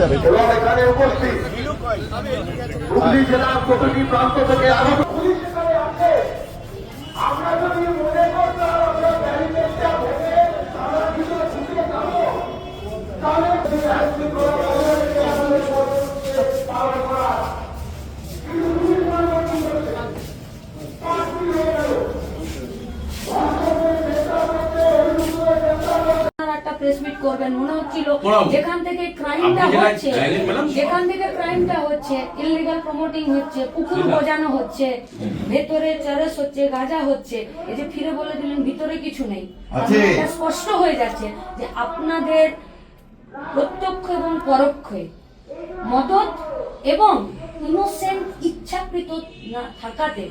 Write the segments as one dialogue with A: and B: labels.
A: এবং এখানে উপস্থিত হুগলি জেলার প্রতিটি প্রান্ত থেকে আগত আমরা যদি মনে করতাম আমরা ব্যারিকেডটা ভেঙে আমরা ভিতরে ঢুকে যাব, তাহলে
B: প্রেস মিট করবেন মনে হচ্ছিল যেখান থেকে ক্রাইমটা হচ্ছে যেখান থেকে ক্রাইমটা হচ্ছে ইললিগাল প্রমোটিং হচ্ছে পুকুর। বোজানো হচ্ছে ভেতরে চরস হচ্ছে গাঁজা হচ্ছে এই যে ফিরে বলে দিলেন ভিতরে কিছু নেই। স্পষ্ট হয়ে যাচ্ছে যে আপনাদের প্রত্যক্ষ এবং পরোক্ষে মদত এবং ইনোসেন্ট ইচ্ছাকৃত না থাকাতে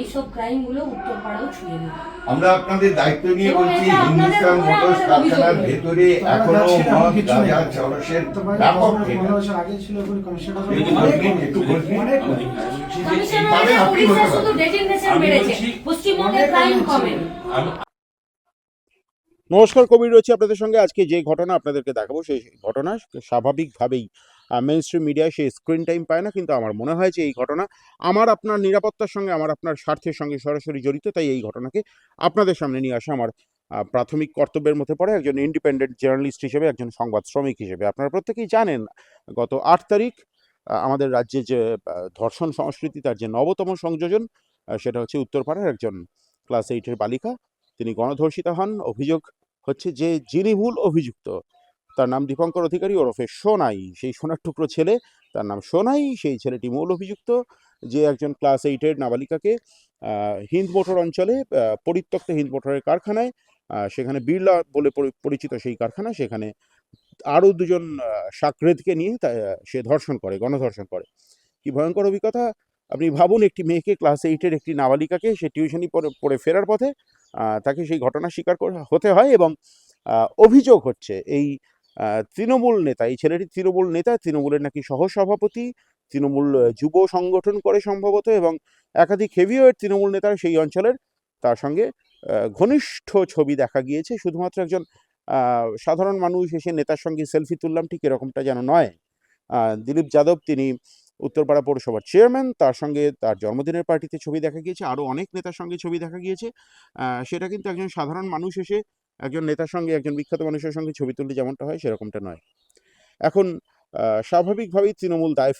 B: এইসব ক্রাইমগুলো উত্তরপাড়াও ছুঁয়ে
C: আমরা আপনাদের দায়িত্ব নিয়ে বলছি হিন্দুস্তান মোটরস কারখানার ভেতরে
D: এখনও
C: মদ গাঁজা চরসের ব্যাপক
E: নমস্কার কবির রয়েছে আপনাদের সঙ্গে। আজকে যে ঘটনা আপনাদেরকে দেখাবো সেই ঘটনা স্বাভাবিকভাবেই মেন স্ট্রিম মিডিয়ায় সেই স্ক্রিন টাইম পায় না, কিন্তু আমার মনে হয় যে এই ঘটনা আমার আপনার নিরাপত্তার সঙ্গে, আমার আপনার স্বার্থের সঙ্গে সরাসরি জড়িত, তাই এই ঘটনাকে আপনাদের সামনে নিয়ে আসা আমার প্রাথমিক কর্তব্যের মধ্যে পড়ে একজন ইন্ডিপেন্ডেন্ট জার্নালিস্ট হিসেবে, একজন সংবাদ শ্রমিক হিসেবে। আপনারা প্রত্যেকেই জানেন, গত আট তারিখ আমাদের রাজ্যে যে ধর্ষণ সংস্কৃতি, তার যে নবতম সংযোজন সেটা হচ্ছে উত্তরপাড়ার একজন ক্লাস এইটের বালিকা। তিনি গণধর্ষিতা হন। অভিযোগ হচ্ছে যে, যিনি মূল অভিযুক্ত তার নাম দীপঙ্কর অধিকারী, ওরফে সোনাই। সেই সোনার টুকরো ছেলে, তার নাম সোনাই। সেই ছেলেটি মূল অভিযুক্ত, যে একজন ক্লাস এইটের নাবালিকাকে হিন্দ মোটর অঞ্চলে পরিত্যক্ত হিন্দ মোটরের কারখানায় সেখানে বিড়লা বলে পরিচিত সেই কারখানা, সেখানে আরও দুজন সাকরেদকে নিয়ে সে ধর্ষণ করে, গণধর্ষণ করে। কি ভয়ঙ্কর অভিজ্ঞতা? আপনি ভাবুন, একটি মেয়েকে ক্লাস এইটের একটি নাবালিকাকে সে টিউশনি পড়ে ফেরার পথে তাকে সেই ঘটনা স্বীকার হতে হয় এবং অভিযোগ হচ্ছে, এই তৃণমূল নেতা, এই ছেলেটি তৃণমূল নেতা, তৃণমূলের নাকি সহসভাপতি, তৃণমূল যুব সংগঠন করে সম্ভবত এবং একাধিক হেভিওয়েট তৃণমূল নেতার সেই অঞ্চলের তার সঙ্গে ঘনিষ্ঠ ছবি দেখা গিয়েছে। শুধুমাত্র একজন সাধারণ মানুষ এসে নেতার সঙ্গে সেলফি তুললাম, ঠিক এরকমটা যেন নয়। দিলীপ যাদব তিনি উত্তরপাড়া পৌরসভার চেয়ারম্যান তার সঙ্গে তার জন্মদিনের পার্টিতে ছবি দেখা গিয়েছে। আরও অনেক নেতার সঙ্গে ছবি দেখা গিয়েছে। সেটা কিন্তু একজন সাধারণ মানুষ এসে একজন নেতার সঙ্গে একজন বিখ্যাত মানুষের সঙ্গে ছবি তুললে যেমনটা হয় সেরকমটা নয়। এখন স্বাভাবিকভাবেই তৃণমূল দায়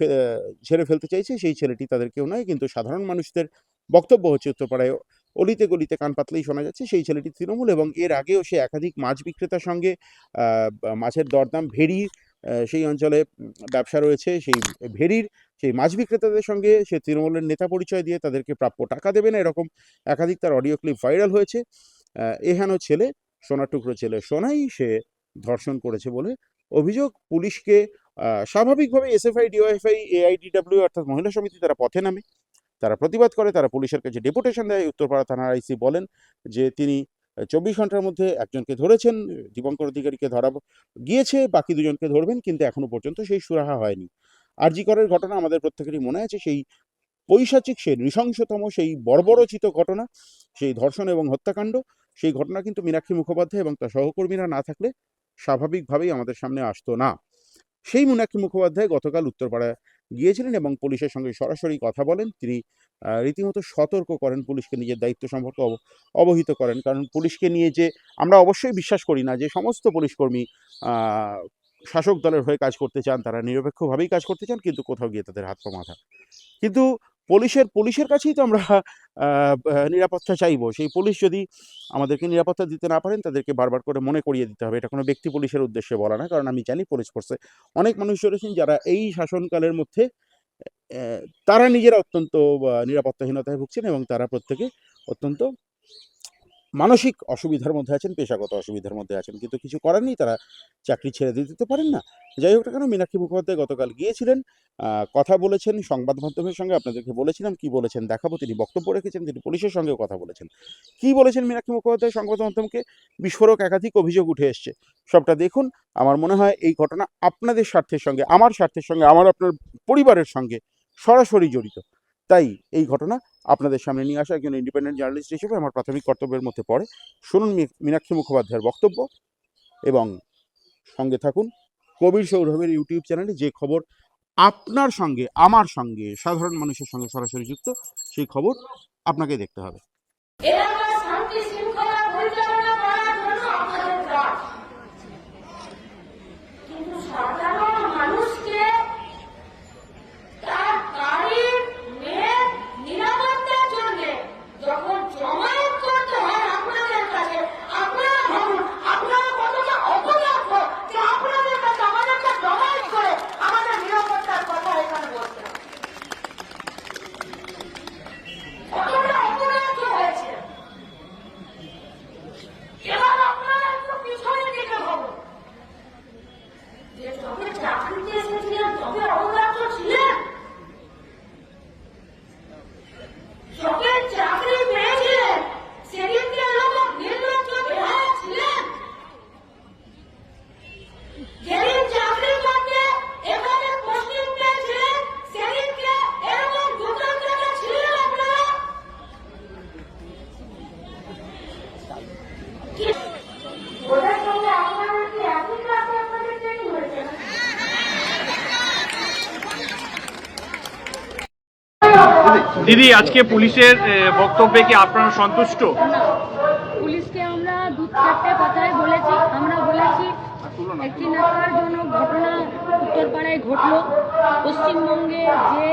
E: ঝেড়ে ফেলতে চাইছে সেই ছেলেটি তাদের কেউ নয় কিন্তু সাধারণ মানুষদের বক্তব্য হচ্ছে উত্তরপাড়ায় অলিতে গলিতে কান পাতলেই শোনা যাচ্ছে সেই ছেলেটি তৃণমূল এবং এর আগেও সে একাধিক মাছ বিক্রেতার সঙ্গে মাছের দরদাম আহ, সেই অঞ্চলে ব্যবসা রয়েছে সেই ভেড়ির সেই মাছ বিক্রেতাদের সঙ্গে সে তৃণমূলের নেতা পরিচয় দিয়ে তাদেরকে প্রাপ্য টাকা দেবে না এরকম একাধিক তার অডিও ক্লিপ ভাইরাল হয়েছে। এহেন ছেলে সোনার টুকরো ছেলে সোনাই সে ধর্ষণ করেছে বলে অভিযোগ পুলিশকে স্বাভাবিকভাবে এসএফআই ডিওএফআই এআইডিডব্লিউ অর্থাৎ মহিলা সমিতি তারা পথে নামে। তারা প্রতিবাদ করে, তারা পুলিশের কাছে ডেপুটেশন দেয়। উত্তরপাড়া থানার আইসি বলেন যে তিনি চব্বিশ ঘণ্টার মধ্যে একজনকে ধরেছেন, দীপঙ্কর অধিকারীকে ধরা গিয়েছে, বাকি দুজনকে ধরবেন, কিন্তু এখনও পর্যন্ত সেই সুরাহা হয়নি। আরজি করের ঘটনা আমাদের প্রত্যেকেরই মনে আছে, সেই পৈশাচিক, সেই নৃশংসতম, সেই বর্বরচিত ঘটনা, সেই ধর্ষণ এবং হত্যাকাণ্ড সেই ঘটনা কিন্তু মীনাক্ষী মুখোপাধ্যায় এবং তার সহকর্মীরা না থাকলে স্বাভাবিকভাবেই আমাদের সামনে আসতো না। সেই মীনাক্ষী মুখোপাধ্যায় গতকাল উত্তরপাড়ায় গিয়েছিলেন এবং পুলিশের সঙ্গে সরাসরি কথা বলেন। তিনি রীতিমতো সতর্ক করেন, পুলিশকে নিজের দায়িত্ব সম্পর্কে অব- অবহিত করেন। কারণ পুলিশকে নিয়ে যে আমরা অবশ্যই বিশ্বাস করি না যে সমস্ত পুলিশকর্মী শাসক দলের হয়ে কাজ করতে চান, তারা নিরপেক্ষভাবেই কাজ করতে চান, কিন্তু কোথাও গিয়ে তাদের হাত পা মাথা কিন্তু পুলিশের পুলিশের কাছেই তো আমরা নিরাপত্তা চাইব। সেই পুলিশ যদি আমাদেরকে নিরাপত্তা দিতে না পারেন, তাদেরকে বারবার করে মনে করিয়ে দিতে হবে। এটা কোনো ব্যক্তি পুলিশের উদ্দেশ্যে বলা না কারণ আমি জানি পুলিশ ফোর্সে অনেক মানুষ রয়েছেন যারা এই শাসনকালের মধ্যে তারা নিজেরা অত্যন্ত নিরাপত্তাহীনতায় ভুগছেন এবং তারা প্রত্যেকে অত্যন্ত মানসিক অসুবিধার মধ্যে আছেন, পেশাগত অসুবিধার মধ্যে আছেন, কিন্তু কিছু করার নেই, তারা চাকরি ছেড়ে দিয়ে দিতে পারেন না। যাই হোক, কেন মীনাক্ষী মুখোপাধ্যায় গতকাল গিয়েছিলেন কথা বলেছেন, সংবাদ মাধ্যমের সঙ্গে আপনাদেরকে বলেছিলাম কি বলেছেন দেখাবো, তিনি বক্তব্য রেখেছেন, তিনি পুলিশের সঙ্গেও কথা বলেছেন। কি বলেছেন মীনাক্ষী মুখোপাধ্যায় সংবাদ মাধ্যমকে? বিস্ফোরক একাধিক অভিযোগ উঠে এসছে। সবটা দেখুন, আমার মনে হয় এই ঘটনা আপনাদের স্বার্থের সঙ্গে, আমার স্বার্থের সঙ্গে, আমার আপনার পরিবারের সঙ্গে সরাসরি জড়িত। তাই এই ঘটনা আপনাদের সামনে নিয়ে আসা একজন ইন্ডিপেন্ডেন্ট জার্নালিস্ট হিসেবে আমার প্রাথমিক কর্তব্যের মধ্যে পড়ে। শুনুন মীনাক্ষী মুখোপাধ্যায়ের বক্তব্য এবং সঙ্গে থাকুন কবির সৌরভের ইউটিউব চ্যানেলে যে খবর আপনার সঙ্গে, আমার সঙ্গে, সাধারণ মানুষের সঙ্গে সরাসরি যুক্ত, সেই খবর আপনাকে দেখতে হবে
B: এলাকার শান্তি শৃঙ্খলা পরিচালনা করার জন্য আপনাদের কাজ কিন্তু সাধারণ মানুষকে তার গাড়ির মেয়ের নিরাপত্তার জন্য যখন জমায়েত করতে হয় আপনাদের কাছে আপনারা ভাবুন আপনারা কতটা অপদার্থ যে আপনাদের কাছে আমাদেরকে জমায়েত করে আমাদের নিরাপত্তার কথা এখানে বলতে হবে। কতটা অপরাধ হয়েছে এবার আপনারা একটু পিছনে দিকে ভাবুন যে যবে চাকরিতে এসেছিলেন তবে অবদার্থ ছিলেন যবে চাকরি পেয়েছিলেন সেদিনকে লোক নির্লজ্জ বেহায়া ছিলেন যেদিন চাকরি করতে এখানে পোস্টিং পেয়েছিলেন সেদিনকে এরকম দোকান থেকে ছিলেন আপনারা ওদের সঙ্গে আপনাদের কি একই ক্লাসে আপনাদের ট্রেনিং হয়েছে
F: দিদি আজকে পুলিশের বক্তব্যে কি আপনারা সন্তুষ্ট?
D: পুলিশকে আমরা দু চারটে কথাই বলেছি। আমরা বলেছি একটি নাকারজনক ঘটনা উত্তরপাড়ায় ঘটলো। পশ্চিমবঙ্গে যে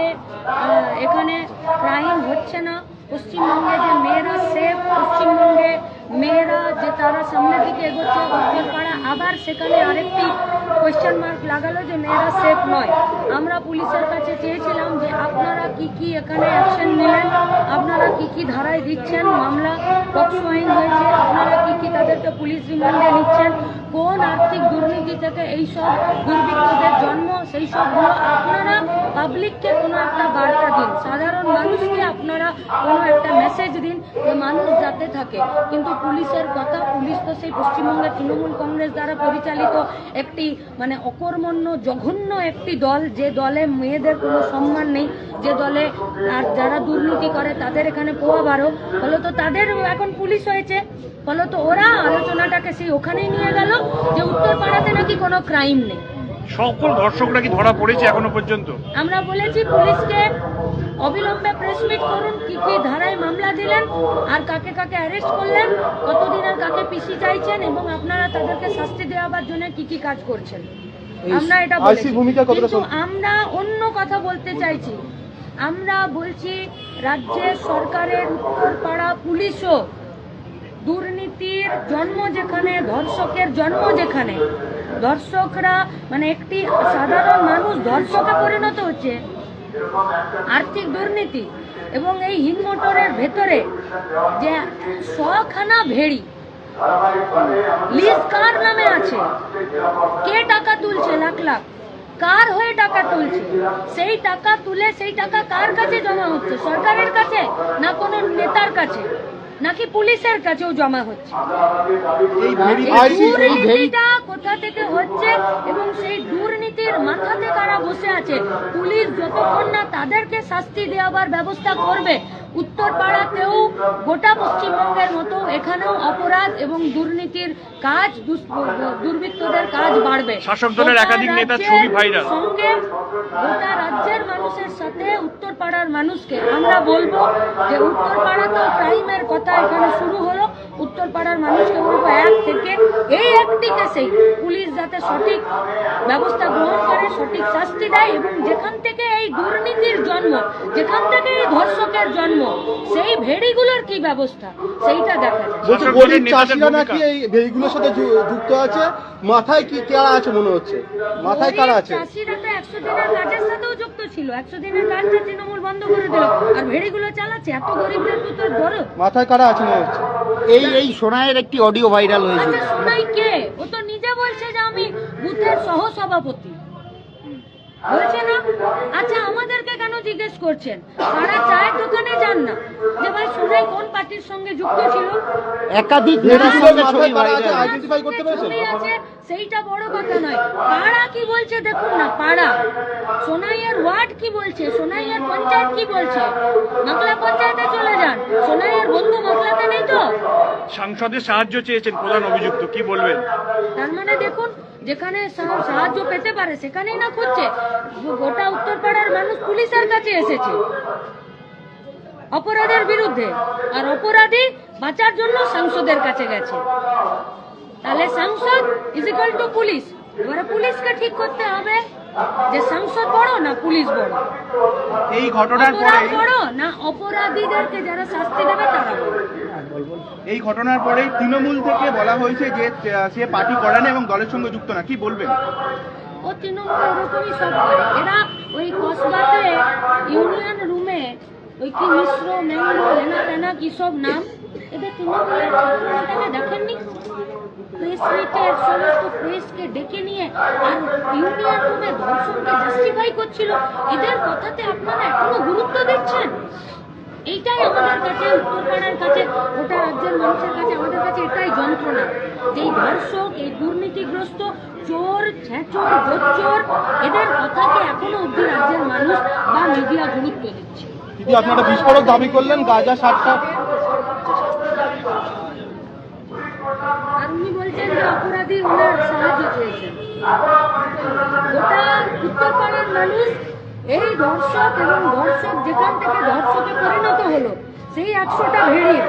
D: এখানে ক্রাইম হচ্ছে না পশ্চিমবঙ্গে যে মেয়েরা সেফ পশ্চিমবঙ্গে মেয়েরা যে তারা সামনের দিকে এগোচ্ছে উত্তরপাড়া আবার সেখানে আরেকটি কোয়েশ্চেন মার্ক লাগালো যে মেয়েরা সেফ নয়। আমরা পুলিশের কাছে চেয়েছিলাম যে আপনারা কি কি এখানে অ্যাকশন নিলেন? আপনারা কি কি ধারায় দিচ্ছেন? মামলা পক্সো আইন হয়েছে। আপনারা কি কি তাদেরকে পুলিশ রিমান্ডে নিচ্ছেন? কোন আর্থিক দুর্নীতি থেকে এই সব দুর্বৃত্তদের জন্ম, সেই সবগুলো আপনারা পাবলিককে কোনো একটা বার্তা দিন। সাধারণ মানুষকে আপনারা কোনো একটা মেসেজ দিন যে মানুষ যাতে থাকে। কিন্তু পুলিশের কথা, পুলিশ তো সেই পশ্চিমবঙ্গের তৃণমূল কংগ্রেস দ্বারা পরিচালিত একটি মানে অকর্মণ্য, জঘন্য একটি দল। যে দলে মেয়েদের কোনো সম্মান নেই, যে দলে আর যারা দুর্নীতি করে তাদের এখানে পোয়া বারো। ফলত তাদের এখন পুলিশ হয়েছে। ফলত ওরা আলোচনাটাকে সেই ওখানেই নিয়ে গেল। যে উত্তরপাড়াতে নাকি কোনো ক্রাইম নেই।
F: সকল ধর্ষকরা কি ধরা পড়েছে এখনও পর্যন্ত?
D: আমরা বলেছি পুলিশকে অবিলম্বে প্রেস মিট করুন কি কি ধারায় মামলা দিলেন আর কাকে কাকে অ্যারেস্ট করলেন কতদিনের কাকে পিসি চাইছেন এবং আপনারা তাদেরকে শাস্তি দেওয়ার জন্য কি কি কাজ করছেন। আমরা এটা বলেছি। কিন্তু আমরা অন্য কথা বলতে চাইছি। আমরা বলছি রাজ্যের সরকারের উত্তরপাড়া পুলিশও দুর্নীতির জন্ম যেখানে ধর্ষকের জন্ম যেখানে। ধর্ষকরা মানে একটি সাধারণ মানুষ ধর্ষকে পরিণত হচ্ছে। আর্থিক দুর্নীতি এবং এই হিনমোটরের ভেতরে যে শখানা ভেড়ি, লিজ কার নামে আছে? কে টাকা তুলছে? লাখ লাখ। কার হয়ে টাকা তুলছে? সেই টাকা তুলে, সেই টাকা কার কাছে জমা হচ্ছে? সরকারের কাছে না কোনো নেতার কাছে? নাকি পুলিশের কাছেও জমা হচ্ছে? এই দুর্নীতিটা কোথা থেকে হচ্ছে এবং সেই দুর্নীতির মাথাতে কারা বসে আছে? পুলিশ যতক্ষণ না তাদেরকে শাস্তি দেওয়ার ব্যবস্থা করবে উত্তর পাড়াতেও গোটা পশ্চিমবঙ্গের মতো এখানেও অপরাধ এবং দুর্নীতির কাজ দুর্বৃত্তদের কাজ বাড়বে
F: শাসক দলের একাধিক
D: নেতা
F: ছবি ভাইরাল।
D: সঙ্গে গোটা রাজ্যের মানুষের সাথে উত্তরপাড়ার মানুষকে আমরা বলব যে উত্তর পাড়াতেও ক্রাইমের কথা এখানে শুরু হলো উত্তর পাড়ার মানুষকে বলব এক থেকে এই একটি কেসেই পুলিশ যাতে সঠিক ব্যবস্থা গ্রহণ করে সঠিক শাস্তি দেয় এবং যেখান থেকে এই দুর্নীতির জন্ম যেখান থেকে এই ধর্ষকের জন্ম সেই ভেড়িগুলোর কি ব্যবস্থা? সেইটা দেখা যায়
G: গরিব চাষিরা নাকি এই ভেড়িগুলোর সাথে যুক্ত আছে? মাথায় কি কারা আছে মনে হচ্ছে? মাথায় কারা আছে?
D: চাষিরা তো একশো দিনের কাজের সাথেও যুক্ত ছিল। একশো দিনের কাজটা তৃণমূল বন্ধ করে দিল। আর ভেড়িগুলো চালাচ্ছে। এত গরিবদের তো তোর বড়।
G: মাথায় কারা আছে মনে হচ্ছে?
H: এই এই সোনাইয়ের একটি অডিও ভাইরাল হয়েছে
D: আচ্ছা কে ও তো নিজে বলছে যে আমি বুথের সহ সভাপতি বলছে না আচ্ছা আমাদেরকে কেন জিজ্ঞেস করছেন তারা চায়ের দোকানে যান না যে ভাই সোনাই কোন পার্টির সঙ্গে যুক্ত ছিল
H: একাধিক নেতার সঙ্গে ছবি
G: কারা
H: ভাইরাল
G: আইডেন্টিফাই করতে পেরেছেন
D: সেইটা বড় কথা নয় পাড়া কি বলছে দেখুন না পাড়া। সোনাইয়ের ওয়ার্ড কি বলছে? সোনাইয়ের পঞ্চায়েত কি বলছে? মাকলা পঞ্চায়েতে চলে যান। সোনাইয়ের বন্ধু মাকলাতে নেই তো?
F: সাংসদের সাহায্য চেয়েছেন প্রধান অভিযুক্ত কি বলবেন?
D: তার মানে দেখুন যেখানে সাহায্য পেতে পারে সেখানেই না খুঁজছে। গোটা উত্তরপাড়ার মানুষ পুলিশের কাছে এসেছে। অপরাধের বিরুদ্ধে। আর অপরাধী বাঁচার জন্য সাংসদের কাছে গেছে। তাহলে সাংসদ ইজ ইকাল টু পুলিশ এবারে পুলিশকে ঠিক করতে হবে যে সাংসদ বড় না পুলিশ বড়?
F: এই ঘটনার
D: অপরাধ বড় না অপরাধীদেরকে যারা শাস্তি দেবে তারা
F: এই ঘটনার পরেই তৃণমূল থেকে বলা হয়েছে যে সে পার্টি করে না এবং দলের সঙ্গে যুক্ত না। কি বলবেন?
D: ও তৃণমূল এরকমই সব করে। এরা ওই কসবাতে ইউনিয়ন রুমে ওই কি মিশ্র ম্যাঙ্গো হেনা তেনা কি সব নাম? এদের তৃণমূলের ছাত্রনেতাকে দেখেননি? প্রেস মিটের সমস্ত প্রেসকে ডেকে নিয়ে আর ইউনিয়ন রুমে ধর্ষণকে জাস্টিফাই করছিল, এদের কথাতে আপনারা এখনও গুরুত্ব দিচ্ছেন? এইটাই আমাদের কাছে, উত্তরপাড়ার কাছে, গোটা রাজ্যের মানুষের কাছে, আমাদের কাছে এটাই যন্ত্রণা যে এই ধর্ষক, এই দুর্নীতিগ্রস্ত, চোর, ছেঁচোর, জোচ্চোর, এদের কথাকে এখনও অব্দি রাজ্যের মানুষ বা মিডিয়া গুরুত্ব দিচ্ছে।
G: আপনারা বিস্ফোরক দাবি করলেন, গাঁজা সাতটা
D: আর উনি বলছেন যে অপরাধী ওনার সাহায্য চেয়েছেন। গোটা উত্তরপাড়ার মানুষ এই ধর্ষক এবং ধর্ষক যেখান থেকে ধর্ষকে পরিণত হলো, সেই একশোটা ভেড়ির।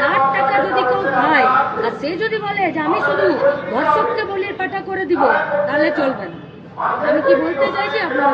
D: তার টাকা যদি কেউ খায়, আর সে যদি বলে যে আমি শুধু ধর্ষককে বলির পাঠা করে দিব, তাহলে চলবে না। আমি কি বলতে চাইছি আপনারা